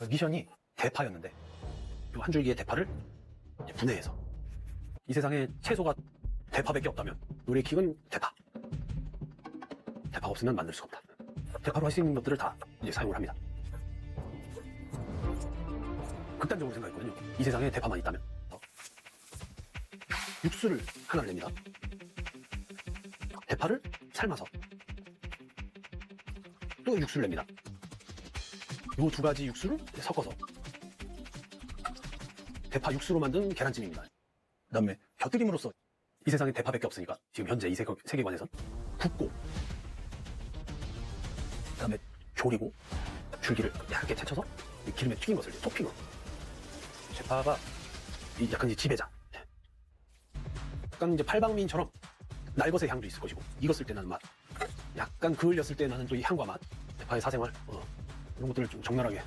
저 미션이 대파였는데 요한 줄기의 대파를 분해해서 이 세상에 채소가 대파밖에 없다면 우리의 킥은 대파. 대파가 없으면 만들 수가 없다. 대파로 할 수 있는 것들을 다 이제 사용을 합니다. 극단적으로 생각했거든요. 이 세상에 대파만 있다면 어? 육수를 하나를 냅니다. 대파를 삶아서 또 육수를 냅니다. 이두 가지 육수를 섞어서 대파 육수로 만든 계란찜입니다. 그 다음에 곁들임으로써 이 세상에 대파밖에 없으니까 지금 현재 이 세계, 세계관에선 굽고 그 다음에 조리고 줄기를 얇게 채쳐서 이 기름에 튀긴 것을 토핑으로 대파가 이 약간 이제 지배자 약간 이제 팔방미인처럼 날 것의 향도 있을 것이고 익었을 때 나는 맛 약간 그을렸을 때 나는 또 이 향과 맛 대파의 사생활 어, 이런 것들을 좀 적나라하게